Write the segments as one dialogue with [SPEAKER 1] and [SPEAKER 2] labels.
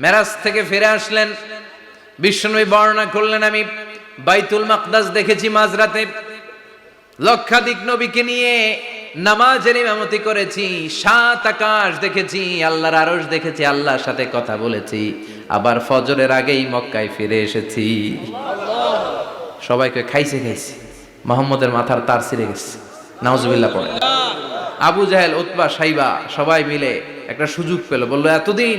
[SPEAKER 1] মেরাজ থেকে ফিরে আসলেন। বিশ্বনবী বর্ণনা করলেন, আমি বাইতুল মাকদাস দেখেছি মাঝরাতে। লক্ষাধিক নবীকে নিয়ে নামাজের ইমামতি করেছি, সাত আকাশ দেখেছি, আল্লাহর আরশ দেখেছি, আল্লাহর সাথে কথা বলেছি। আবার ফজরের আগেই মক্কায় ফিরে এসেছি। সবাইকে খাইছে খাইছে। মোহাম্মদের মাথার তার ছিঁড়ে গেছে। নাউজুবিল্লাহ পড়ে। আবু জাহেল, উতবা, সাইবা, সবাই মিলে একটা সুযোগ পেল। বলল, এতদিন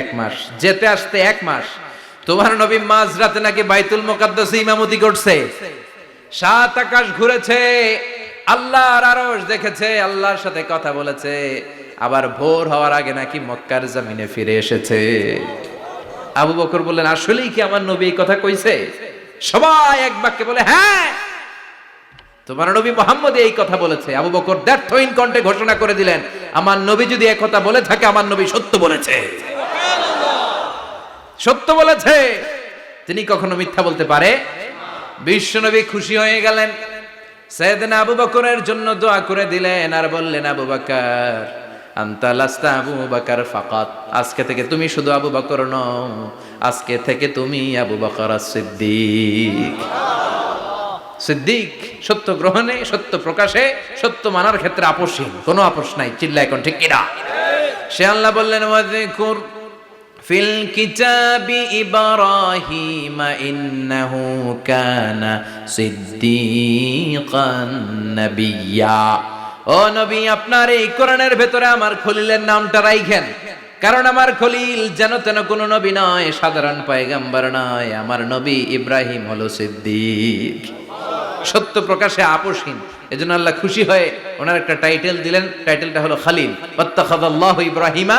[SPEAKER 1] এক মাস, যেতে আসতে এক মাস। তোমার নবী মাঝরাতে নাকি বাইতুল মোকাদ্দাসে ইমামতি করছে। সাত আকাশ ঘুরেছে, আল্লাহর আরশ দেখেছে, আল্লাহর সাথে কথা বলেছে। আবার ভোর হওয়ার আগে নাকি মক্কার জমিনে ফিরে এসেছে। আবু বকর বললেন, আসলেই কি আমার নবী এই কথা কইছে? সবাই এক বাক্যে বলে হ্যাঁ তোমার নবী মোহাম্মদ এই কথা বলেছে। আবু বকর দ্ব্যর্থহীন কণ্ঠে ঘোষণা করে দিলেন, আমার নবী যদি এক কথা বলে থাকে, আমার নবী সত্য বলেছে। সত্য বলেছে। তিনি কখনো মিথ্যা বলতে পারে। বিশ্বনবী খুশি হয়ে গেলেন। সৈয়দনা আবু বকরের জন্য দোয়া করে দিলেন আর বললেন, আবু বকর, আন্তা লাস্তা আবু বকর ফাকাত। আজকে থেকে তুমি শুধু আবু বকর নও, আজকে থেকে তুমি আবু বকর সিদ্দিক। সিদ্দিক সত্য গ্রহণে, সত্য প্রকাশে, সত্য মানার ক্ষেত্রে আপোষহীন। কোনো আপোষ নাই চিল্লা এখন ঠিক কিনা? সে আল্লাহ বললেন, ওয়াযকুর ফিল কিতাবি ইব্রাহিম ইন্নাহু কানা সিদ্দিকান নাবিয়্যা ও নবী, আপনার এই কোরআনের ভেতরে আমার খলিলের নামটা রাইখেন। কারণ আমার খলিল যেন তেন কোনো নবী নয়, সাধারণ পয়গাম্বার নয়, আমার নবী ইব্রাহিম হলো সিদ্দিক। সত্য প্রকাশে আপোষহীন, এজন্য আল্লাহ খুশি হয়ে ওনার একটা টাইটেল দিলেন, টাইটেলটা হলো খালিল। ইব্রাহিমা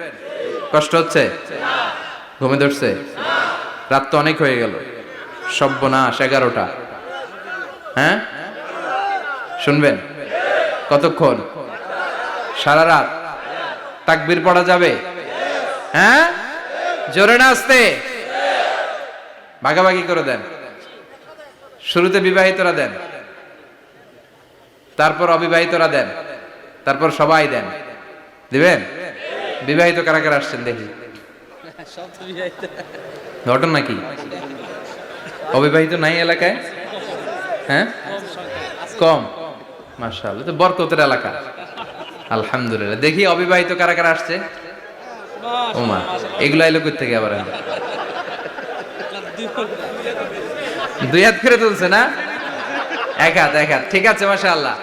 [SPEAKER 1] কষ্ট হচ্ছে? ঘুমে ধরছে? রাত তো অনেক হয়ে গেল। সব্যনাশ এগারোটা। হ্যাঁ? শুনবেন? কতক্ষণ? সারা রাত। তাকবির পড়া যাবে? হ্যাঁ? জোরে না আসতে ভাগাভাগি করে দেন। শুরুতে বিবাহিতরা দেন। তারপর অবিবাহিতরা দেন। তারপর সবাই দেন। দিবেন? বিবাহিত কারা কারা আসছেন দেখি? ঘটনা কি অবিবাহিত নাই এলাকায়? হ্যাঁ? কম। মার্শাল তো বরকতের এলাকা। আলহামদুলিল্লাহ, দেখি অবিবাহিত কারা কারা আসছে? ওমা, এগুলো এলো থেকে আবার দুই হাত ফিরে তুলছে না? এক হাত এক হাত, ঠিক আছে মাসা আল্লাহ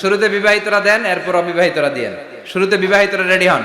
[SPEAKER 1] শুরুতে বিবাহিতরা দেন, এরপর অবিবাহিতরা দিয়েন। শুরুতে বিবাহিতরা রেডি হন।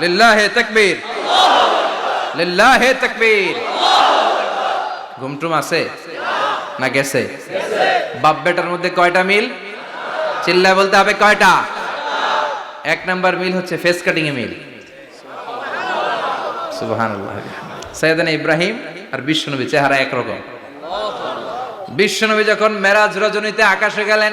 [SPEAKER 1] লিল্লাহে তাকবীর। লিল্লাহে তাকবীর। ঘুমটুম আছে? না গেছে? বাপ বেটার মধ্যে কয়টা মিল? চিল্লায় বলতে হবে কয়টা? এক নাম্বার মিল হচ্ছে ফেস কাটিং এ মিল। সুবহানাল্লাহ। সৈয়দানা ইব্রাহিম আর বিশ্বনবী, চেহারা একরকম। বিশ্বনবী যখন মেরাজ রজনীতে আকাশে গেলেন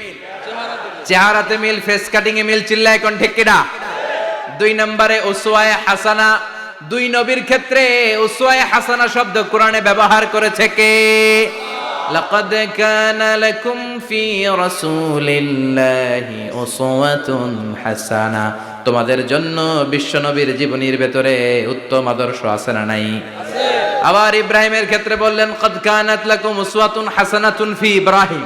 [SPEAKER 1] চেহারাতে মিল ফেস কাটিং এ মিল, চিল্লায় কোন ঠিক কিনা? দুই নম্বরে উসওয়ায়ে হাসানা, দুই নবীর ক্ষেত্রে উসওয়ায়ে হাসানা শব্দ কোরআনে ব্যবহার করেছে কে? লাকাদ কানা লাকুম ফি রাসূলিল্লাহি উসওয়াতুন হাসানা। তোমাদের জন্য বিশ্ব নবীর জীবনীর ভেতরে উত্তম আদর্শ আছে না নাই? আবার ইব্রাহিমের ক্ষেত্রে বললেন কদ কানাত লাকুম উসওয়াতুন হাসানাতুন ফি ইব্রাহিম।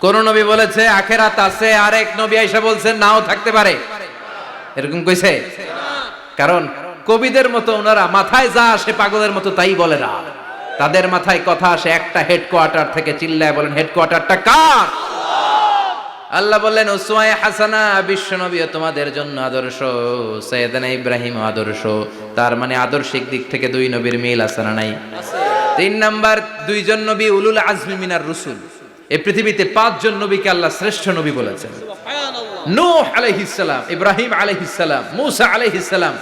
[SPEAKER 1] কোন নবী বলেছে, আখেরাত আছে। আরেক নবী আইসা বলছে, নাও থাকতে পারে। এরকম কইছে? কারণ কবিদের মতো ওনারা, মাথায় যা আসে পাগলের মতো তাই বলে না। তাদের মাথায় কথা আসে একটা হেডকোয়ার্টার থেকে চিল্লায় বলেন হেডকোয়ার্টারটা কার? আল্লাহ বললেন, উসওয়ায়ে হাসানা বিশ্বনবী তোমাদের জন্য আদর্শ। সৈয়দানা ইব্রাহিম আদর্শ। তার মানে আদর্শিক দিক থেকে দুই নবীর মিল আছে না নাই? তিন নাম্বার, দুইজন নবী উলুল আজমি মিনার রসুল। এই পৃথিবীতে পাঁচজন নবীকে আল্লাহ শ্রেষ্ঠ নবী বলেছেন। নূহ আলাইহিস সালাম ইব্রাহিম আলাইহিস সালাম মূসা আলাইহিস সালাম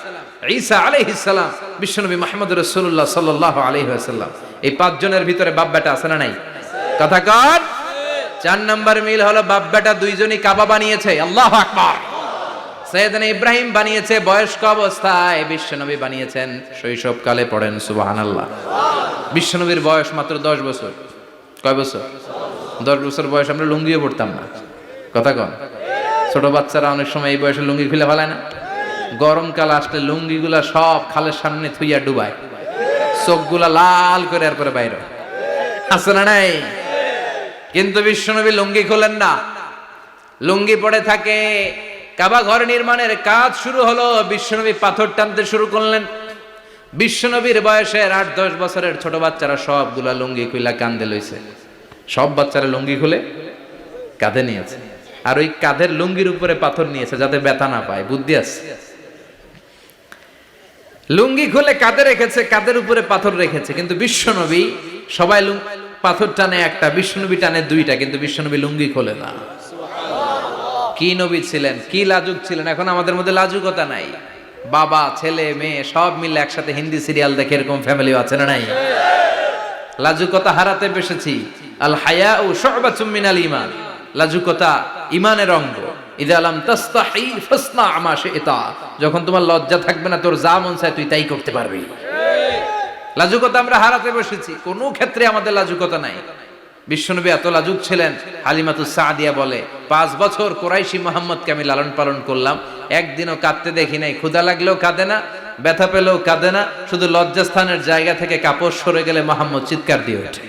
[SPEAKER 1] ঈসা আলাইহিস সালাম বিশ্বনবী মুহাম্মদ রাসূলুল্লাহ সাল্লাল্লাহু আলাইহি ওয়াসাল্লাম। এই পাঁচজনের ভিতরে বাপ বেটা আছে না নাই? কথা কর চার নাম্বার মিল হলো বাপ বেটা দুইজনই কাবা বানিয়েছে আল্লাহু আকবার। সৈয়দনা ইব্রাহিম বানিয়েছে বয়স্ক অবস্থায় বিশ্বনবী বানিয়েছেন শৈশবকালে পড়েন সুবহানাল্লাহ। বিশ্বনবীর বয়স মাত্র দশ বছর। কয় বছর? দশ বছর বয়স আমরা লুঙ্গিও পড়তাম না। কথা কন। ছোট বাচ্চারা অনেক সময় এই বয়সে লুঙ্গি খুলে ফেলায় না। গরমকাল আসলে লুঙ্গিগুলা সব খালের সামনে থুইয়া ডুবায়। চোখগুলা লাল করে এরপরে বাইরে। আছে না নাই? কিন্তু বিশ্বনবী লুঙ্গি খোলেন না। লুঙ্গি পড়ে থাকে, কাবা ঘর নির্মাণের কাজ শুরু হলো, বিশ্বনবী পাথর টানতে শুরু করলেন। বিশ্বনবীর বয়সের আট দশ বছরের ছোট বাচ্চারা সবগুলা লুঙ্গি খুইলা কান্দে লইছে। সব বাচ্চারা লুঙ্গি খুলে কাঁধে নিয়েছে। আর ওই কাঁধের লুঙ্গির উপরে পাথর নিয়েছে যাতে ব্যথা না পায়। বুদ্ধি আছে? লুঙ্গি খুলে কাঁধে রেখেছে, কাঁধের উপরে পাথর রেখেছে। কিন্তু বিশ্বনবী সবাই পাথর টানে একটা, বিশ্বনবী টানে দুইটা, কিন্তু বিশ্বনবী লুঙ্গি খোলে না। কি নবী ছিলেন, কি লাজুক ছিলেন? এখন আমাদের মধ্যে লাজুকতা নাই। বাবা, ছেলে, মেয়ে সব মিলে একসাথে হিন্দি সিরিয়াল দেখে এরকম ফ্যামিলি আছে না নাই? লাজুকতা হারাতে বসেছি আল হায়া ও শোবাতুম মিনাল ইমান লাজুকতা ইমানের অঙ্গ। যখন তোমার লজ্জা থাকবে না, তোর যা মন চায় তুই তাই করতে পারবি। লাজুকতা আমরা হারাতে বসেছি। কোনো ক্ষেত্রে আমাদের লাজুকতা নাই। বিশ্বনবী এত লাজুক ছিলেন, হালিমাতুস সাদিয়া বলে, পাঁচ বছর কোরাইশি মোহাম্মদকে আমি লালন পালন করলাম। একদিনও কাঁদতে দেখি নাই। ক্ষুধা লাগলেও কাঁদে না ব্যথা পেলেও কাঁদে না শুধু লজ্জাস্থানের জায়গা থেকে কাপড় সরে গেলে মোহাম্মদ চিৎকার দিয়ে ওঠে।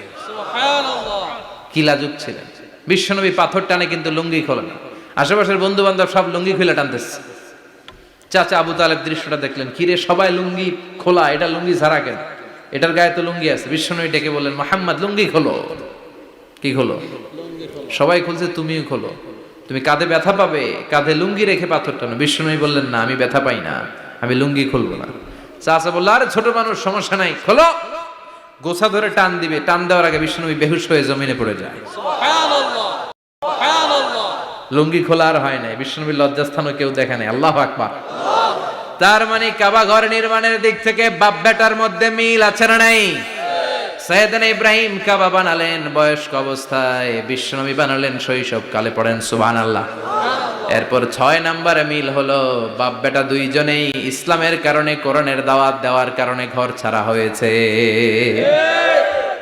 [SPEAKER 1] কি লাজুক ছিলেন। বিশ্বনবী পাথর টানে কিন্তু লুঙ্গি খোলেন আশেপাশের বন্ধু বান্ধব সব লুঙ্গি খুলে টানতেছে। চাচা আবু তালেব দৃশ্যটা দেখলেন কিরে সবাই লুঙ্গি খোলা এটা লুঙ্গি ছাড়া কেন? এটার গায়ে তো লুঙ্গি আছে। বিশ্বনবী ডেকে বললেন মোহাম্মদ লুঙ্গি খোলো। কি খোলো? সবাই খুলছে তুমিও খোলো। তুমি কাঁধে ব্যথা পাবে কাঁধে লুঙ্গি রেখে পাথর টানো। বিশ্বনবী বললেন না আমি ব্যথা পাই না। আমি লুঙ্গি খুলবো না। চাচা বলল আরে ছোট মানুষ সমস্যা নাই খোলো। গোছা ধরে টান দিবে। টান দেওয়ার আগে বিষ্ণুনবী বেহুশ হয়ে জমিনে পড়ে যায়। লুঙ্গি খোলা আর হয় নাই। বিষ্ণুনবীর লজ্জাস্থানও কেউ দেখে নাই। আল্লাহ আকবার। তার মানে কাবা ঘর নির্মাণের দিক থেকে বাপ বেটার মধ্যে মিল আছে না নাই? সৈয়দান ইব্রাহিম কাবা বানালেন বয়স্ক অবস্থায়। বিশ্বনবী বানালেন শৈশব কালে পড়েন সুবহান আল্লাহ এরপর ছয় নাম্বারে মিল হলো, বাপ বেটা দুইজনেই ইসলামের কারণে কোরআনের দাওয়াত দেওয়ার কারণে ঘর ছাড়া হয়েছে।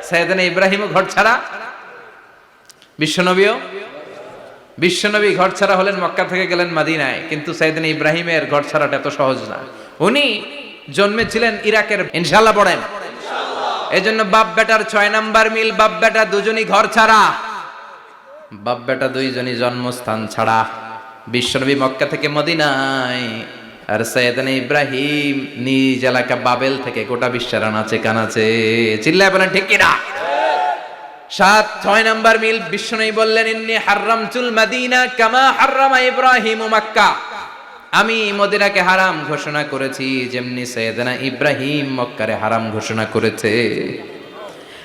[SPEAKER 1] সৈয়দান ইব্রাহিমও ঘর ছাড়া। বিশ্বনবীও? বিশ্বনবী ঘর ছাড়া হলেন মক্কা থেকে গেলেন মাদিনায়, কিন্তু সাইদিন ইব্রাহিমের ঘর ছাড়াটা এত সহজ না। উনি জন্মেছিলেন ইরাকের ইনশাল্লাহ পড়েন। এই জন্য বাপ বেটার ছয় নাম্বার মিল, বাপ বেটা দুজনই ঘর ছাড়া। বাপ বেটা দুইজনই জন্মস্থান ছাড়া। বিশ্বনবী মক্কা থেকে মদিনায়। আর সৈয়দান ইব্রাহিম নিজ এলাকা বাবেল থেকে গোটা বিশ্বের আনাচে কানাচে। চিল্লায় বলেন, ঠিক কিনা? সাত, ছয় নাম্বার মিল বিষ্ণু বললেন, ইন্নি হারাম চুল মাদিনা কামা হারামা ইব্রাহিম মাক্কা। আমি মদিনাকে হারাম ঘোষণা করেছি, যেমনি সৈয়দনা ইব্রাহিম মক্কারে হারাম ঘোষণা করেছে।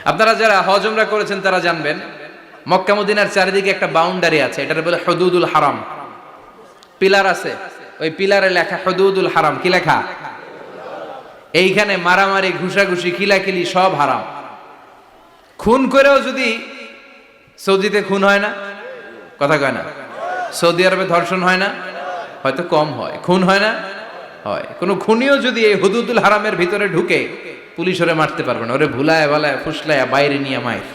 [SPEAKER 1] আপনারা যারা হজমরা করেছেন, তারা জানবেন, মক্কা মদিনার চারিদিকে একটা বাউন্ডারি আছে, এটার বলে হদুদুল হারাম। পিলার আছে। ওই পিলারে লেখা হদুদুল হারাম, কি লেখা? এইখানে মারামারি, ঘুষাঘুষি কিলাকিলি সব হারাম। খুন করেও যদি সৌদিতে খুন হয় না, কথা কয় না। সৌদি আরবে ধর্ষণ হয় না, হয়তো কম হয়। খুন হয় না, হয়। কোনো খুনিও যদি এই হুদুদুল হারামের ভিতরে ঢুকে, পুলিশ ওরে মারতে পারবে না। ওরে ভুলায় ভালায় ফুসলায়, বাইরে নিয়ে মায়ের।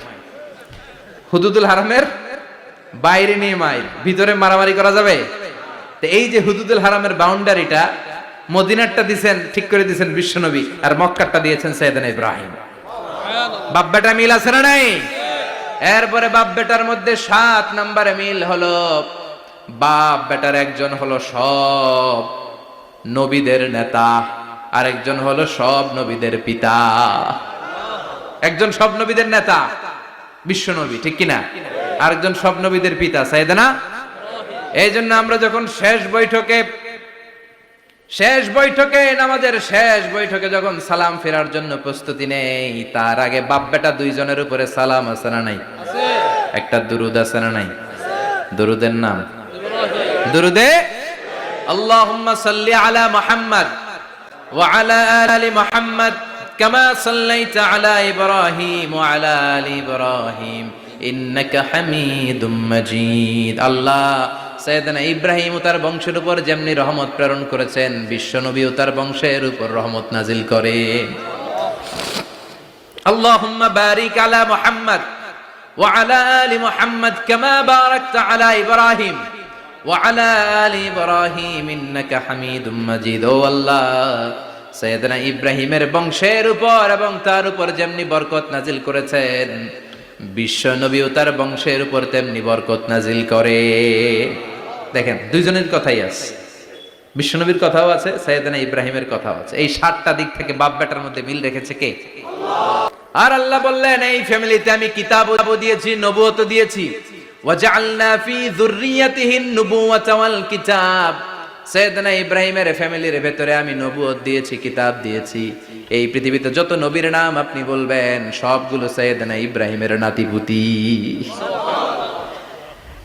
[SPEAKER 1] হুদুদুল হারামের বাইরে নিয়ে মায়ের। ভিতরে মারামারি করা যাবে? তো এই যে হুদুদুল হারামের বাউন্ডারিটা মদিনারটা দিছেন, ঠিক করে দিছেন বিশ্বনবী, আর মক্কারটা দিয়েছেন সৈয়দান ইব্রাহিম। বাপ বেটা মিল আছে না নাই? এরপরে বাপ বেটার মধ্যে সাত নম্বরে মিল হলো, বাপ বেটার একজন হলো সব নবীদের নেতা, আরেকজন হলো সব নবীদের পিতা। একজন সব নবীদের নেতা বিশ্ব নবী ঠিক কিনা? আরেকজন সব নবীদের পিতা সাইদানা এই জন্য আমরা যখন শেষ বৈঠকে শেষ বৈঠকে, নামাজের শেষ বৈঠকে যখন সালাম ফেরার জন্য প্রস্তুতি নেই, তার আগে বাপ বেটা দুইজনের উপরে সালাম আছে না নাই? একটা দুরুদ আছে না নাই? দুরুদের নাম? দুরুদে? সাল্লি আলা মুহাম্মদ ওয়া আলা আলি আল্লাহ সৈয়দনা ইব্রাহিম তার বংশের উপর যেমনি রহমত প্রেরণ করেছেন বিশ্বনবী ও তার বংশের উপর রহমত নাজিল করে। আল্লাহুম্মা বারিক আলা মুহাম্মদ ওয়া আলা আলি মুহাম্মদ কামা বারাকতা আলা ইব্রাহিম ওয়া আলা আলি ইব্রাহিম ইন্নাকা হামিদুম মাজিদ। ও আল্লাহ, সৈয়দনা ইব্রাহিমের বংশের উপর এবং তার উপর যেমনি বরকত নাজিল করেছেন বিশ্ব নবী তার বংশের উপর তেমনি বরকত নাজিল করে। দেখেন, দুইজনের কথাই আছে। বিশ্বনবীর কথাও আছে সৈয়দানা ইব্রাহিমের কথাও আছে। এই সাতটা দিক থেকে বাপ বেটার মধ্যে মিল রেখেছে কে? আর আল্লাহ বললেন, এই ফ্যামিলিতে আমি কিতাব দিয়েছি নবুয়ত দিয়েছি। ওয়াজআলনা ফি যুররিয়াতিহি নুবুওয়াতা ওয়াল কিতাব। সৈয়দনা ইব্রাহিমের ফ্যামিলির ভেতরে আমি নবুয়ত দিয়েছি, কিতাব দিয়েছি। এই পৃথিবীতে যত নবীর নাম আপনি বলবেন, সবগুলো সৈয়দনা ইব্রাহিমের নাতিপুতি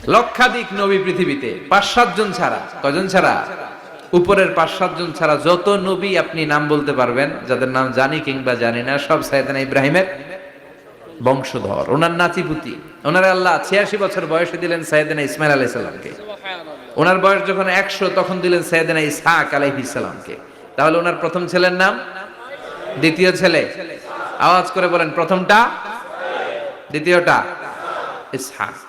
[SPEAKER 1] লক্ষাধিক নবী পৃথিবীতে, পাঁচ সাতজন ছাড়া। কজন ছাড়া? উপরের পাঁচ সাতজন ছাড়া যত নবী আপনি নাম বলতে পারবেন, যাদের নাম জানি কিংবা জানি না, সব সাইদানা ইব্রাহিমের বংশধর, ওনার নাতিপুতি। ওনার আল্লাহ ছিয়াশি বছর বয়সে দিলেন সাইদানা ইসমাইল আলাইহিস সালামকে। ওনার বয়স যখন একশো, তখন দিলেন সাইদানা ইসহাক আলাইহিস সালামকে। তাহলে ওনার প্রথম ছেলের নাম? দ্বিতীয় ছেলে? আওয়াজ করে বলেন, প্রথমটা? দ্বিতীয়টা? ইসহাক।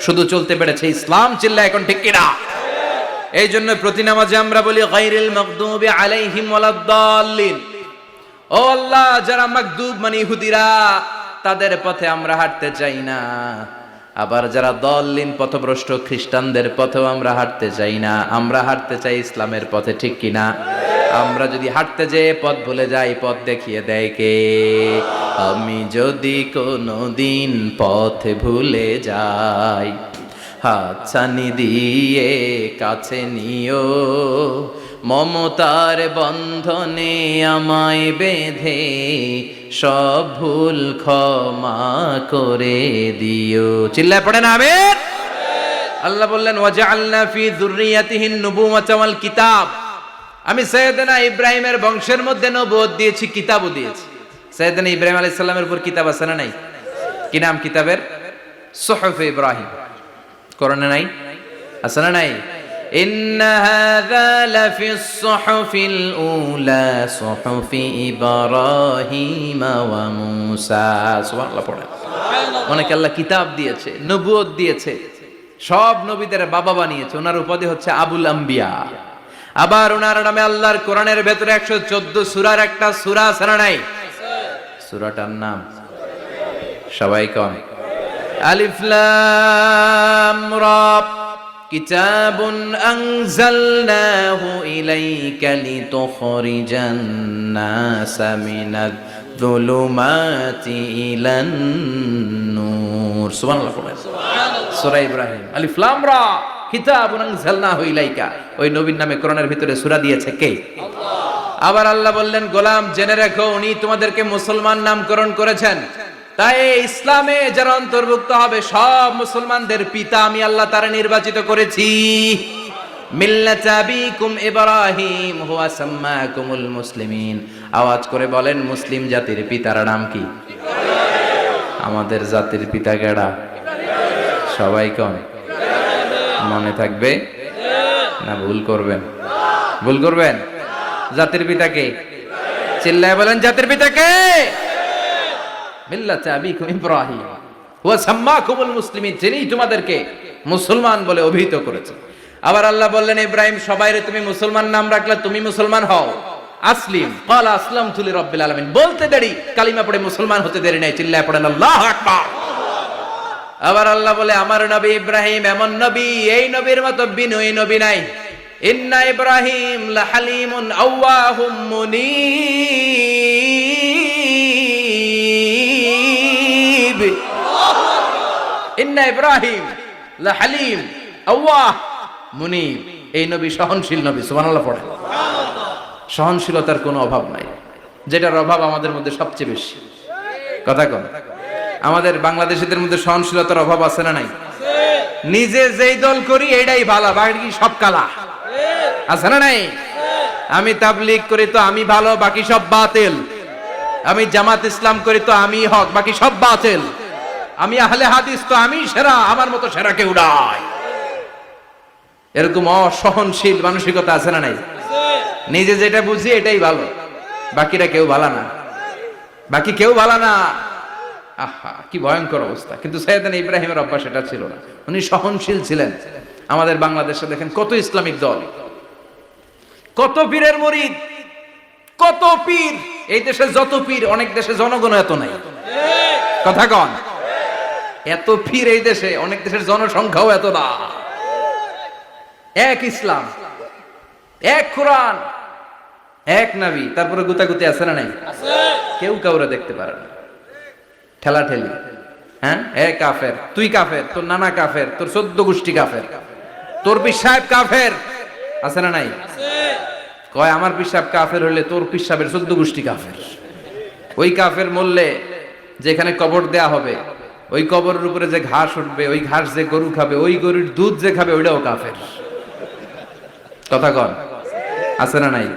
[SPEAKER 1] শুধু চলতে পেরেছে ইসলাম চিল্লা এখন ঠিক কিনা? এই জন্য প্রতি নামাজে আমরা বলি, গায়রিল মাগদুবি আলাইহিম ওয়ালাদ-দাল্লিন ও আল্লাহ, যারা মাগদুব মানে ইহুদিরা, তাদের পথে আমরা হাঁটতে চাই না। আবার যারা দলিন পথভ্রষ্ট খ্রিস্টানদের পথেও আমরা হাঁটতে চাই না। আমরা হাঁটতে চাই ইসলামের পথে ঠিক কিনা? আমরা যদি হাঁটতে যেয়ে পথ ভুলে যাই, পথ দেখিয়ে দেয় কে? আমি যদি কোনো দিন পথ ভুলে যাই, হাতছানি দিয়ে কাছে নিও, মমতার বন্ধনে আমায় বেঁধে, সব ভুল ক্ষমা করে দিও। চিল্লায় পড়ে না আমের আল্লাহ বললেন ওয়াজআলনা ফি যুররিয়াতিহিন নুবুওয়াতা ওয়াল কিতাব। আমি সৈয়দনা ইব্রাহিমের বংশের মধ্যে নবুয়ত দিয়েছি কিতাবও দিয়েছি সৈয়দনা ইব্রাহিম আলাইহিস সালামের উপর কিতাব আছে না নাই কি নাম কিতাবের সুহফ ইব্রাহিম কোরআনে নাই আছে না নাই إن هذا لفي الصحف الأولى صحف إبراهيم وموسى سبحان الله পড়েন অনেক আল্লাহ কিতাব দিয়েছে নবুয়ত দিয়েছে সব নবীদের বাবা বানিয়েছে ওনার উপাধি হচ্ছে আবুল আম্বিয়া আবার ওনার নামে আল্লাহর কোরআনের ভেতরে একশো চোদ্দ সুরার একটা সুরা আছে না নাই সুরাটার নাম সবাই কন আলিফ লাম রা كتاب أنزلناه إليك لتخرج الناس من الظلمات إلى النور سبحان الله সূরা ইব্রাহিম আলিফ লাম রা ওই নামে ভিতরে দিয়েছে কে? আবার আল্লাহ বললেন, গোলাম, জেনে রাখো, উনি তোমাদেরকে মুসলমান নামকরণ করেছেন। তাই ইসলামে যারা অন্তর্ভুক্ত হবে, সব মুসলমানদের পিতা আমি আল্লাহ তারা নির্বাচিত করেছি। মুসলিমিন। আওয়াজ করে বলেন, মুসলিম জাতির পিতার নাম কি? আমাদের জাতির পিতা গেড়া সবাই কন? মনে থাকবে? না, ভুল করবেন। ভুল করবেন? জাতির পিতাকে? চিল্লায় বলেন, জাতির পিতাকে? মিল্লাতে আবিকুম ইব্রাহিম। হুয়া সাম্মাকুমুল মুসলিমিন, যিনি তোমাদেরকে মুসলমান বলে অভিহিত করেছে আবার আল্লাহ বললেন, ইব্রাহিম সবাইরে তুমি মুসলমান নাম রাখলে তুমি মুসলমান হও। আসলিম লিরাব্বিল আলামিন। বলতে দেরি, কালিমা পড়ে মুসলমান হতে দেরি নাই। চিল্লায় পড়েন, আল্লাহু আকবার। আবার আল্লাহ বলে, আমার নবী ইব্রাহিম এমন নবী, এই নবীর মতো বিনয়ী নবী নাই। ইন্না ইব্রাহিম লাহালিমুন আওয়াহুম মুনিব। ইন্না ইব্রাহিম লাহালিম আওয়াহ মুনিব। এই নবী সহনশীল নবী, সুবহানাল্লাহ পড়ে। সহনশীলতার কোনো অভাব নাই। যেটার অভাব আমাদের মধ্যে সবচেয়ে বেশি। কথা কন। আমাদের বাংলাদেশিদের মধ্যে সহনশীলতার অভাব আছে না নাই? নিজে যেই দল করি এটাই ভালো, বাকি সব কালা? আছে না নাই? আমি তাবলিগ করি তো আমি ভালো, বাকি সব বাতিল। আমি জামাত ইসলাম করি তো আমি হক, বাকি সব বাতিল। আমি আহলে হাদিস তো আমি সেরা, আমার মতো সেরা কেউ নাই। এরকম অসহনশীল মানসিকতা আছে না নাই? নিজে যেটা বুঝি, এটাই ভালো। বাকিরা কেউ ভালো না। বাকি কেউ ভালো না। আহা কি ভয়ঙ্কর অবস্থা। কিন্তু সৈয়দান ইব্রাহিমের অভ্যাস এটা ছিল না। উনি সহনশীল ছিলেন। আমাদের বাংলাদেশে দেখেন কত ইসলামিক দল। কত পীরের মরিদ কত পীর। এই দেশে যত পীর অনেক দেশে জনগণ এত নাই। কথা কন। এত পীর এই দেশে অনেক দেশের জনসংখ্যাও এত না। এক ইসলাম এক কোরআন এক নাবি। তারপরে গুতাগুতি আছে না নাই? কেউ কাউরে দেখতে পারে না। ঠেলা ঠেলি হ্যাঁ? এ কাফের, তুই কাফের, তোর নানা কাফের, তোর চোদ্দ গোষ্ঠী কাফের। তোর পিসাব কাফের। আছে না নাই? কয়, আমার পিসাব কাফের হলে তোর পিসাবের চোদ্দ গোষ্ঠী কাফের। ওই কাফের মরলে যেখানে কবর দেয়া হবে, ওই কবরের উপরে যে ঘাস উঠবে, ওই ঘাস যে গরু খাবে, ওই গরুর দুধ যে খাবে, ওইটাও কাফের। কথা কন। আছে না নাই?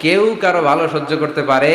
[SPEAKER 1] কেউ কারও ভালো সহ্য করতে পারে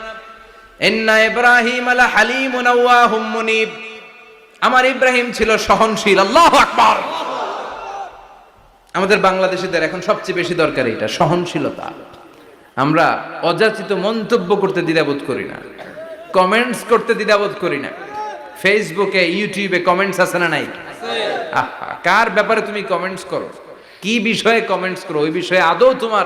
[SPEAKER 1] আমার ইব্রাহিম ছিল সহনশীল, আল্লাহু আকবার। আমাদের বাংলাদেশিদের এখন সবচেয়ে বেশি দরকার এটা, সহনশীলতা। আমরা অযাচিত মন্তব্য করতে দ্বিধাবোধ করি না কমেন্টস করতে দ্বিধাবোধ করি না। ফেসবুকে ইউটিউবে কমেন্টস আছে না নাই? কার ব্যাপারে তুমি কমেন্টস করো? কি বিষয়ে কমেন্টস করো? ওই বিষয়ে আদৌ তোমার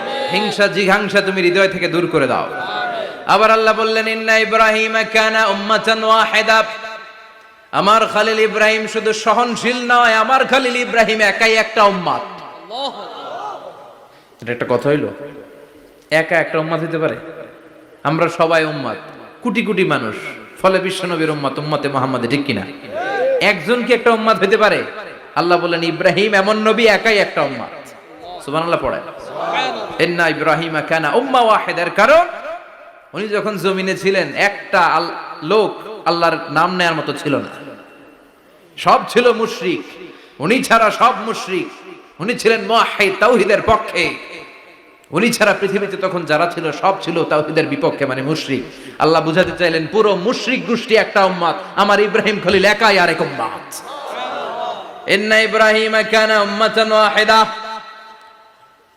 [SPEAKER 1] হিংসা জিঘাংসা তুমি হৃদয় থেকে দূর করে দাও। আবার আল্লাহ বললেন, ইন্না ইব্রাহিম কানা উম্মাতান ওয়াহিদা। আমার খালিল ইব্রাহিম শুধু সহনশীল নয়, আমার খালিল ইব্রাহিম একাই একটা উম্মাত এটা একটা কথা হইল? একা একটা উম্মাত হইতে পারে? আমরা সবাই উম্মাত কোটি কোটি মানুষ, ফলে বিশ্বনবীর উম্মাত উম্মতে মোহাম্মদে, ঠিক কিনা? একজন কি একটা উম্মাত হইতে পারে? আল্লাহ বললেন, ইব্রাহিম এমন নবী, একাই একটা উম্মাত সুবহানাল্লাহ পড়ে ইন্না ইব্রাহিম কানা উম্মা ওয়াহিদার কারণ উনি যখন জমিনে ছিলেন একটা লোক আল্লাহর নাম নেয়ার মতো ছিল না। সব ছিল মুশরিক। উনি ছাড়া সব মুশরিক। উনি ছিলেন মুয়াহহিদ তাওহীদের পক্ষে। উনি ছাড়া পৃথিবীতে তখন যারা ছিল সব ছিল তাওহীদের বিপক্ষে মানে মুশরিক। আল্লাহ বুঝাতে চাইলেন পুরো মুশরিক গোষ্ঠী একটা উম্মাত আমার ইব্রাহিম খলিল একাই আরেক উম্মাত। ইন্না ইব্রাহিম কানা উম্মাতান ওয়াহিদা।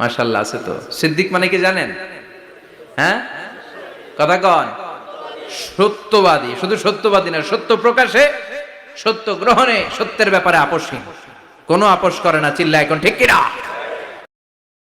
[SPEAKER 1] মাশাল্লাহ আছে তো। সিদ্দিক মানে কি জানেন? হ্যাঁ? কথা কন। সত্যবাদী, শুধু সত্যবাদী না, সত্য প্রকাশে, সত্য গ্রহণে সত্যের ব্যাপারে আপোষহীন। কোনো আপোষ করে না চিল্লা এখন ঠিক কিনা?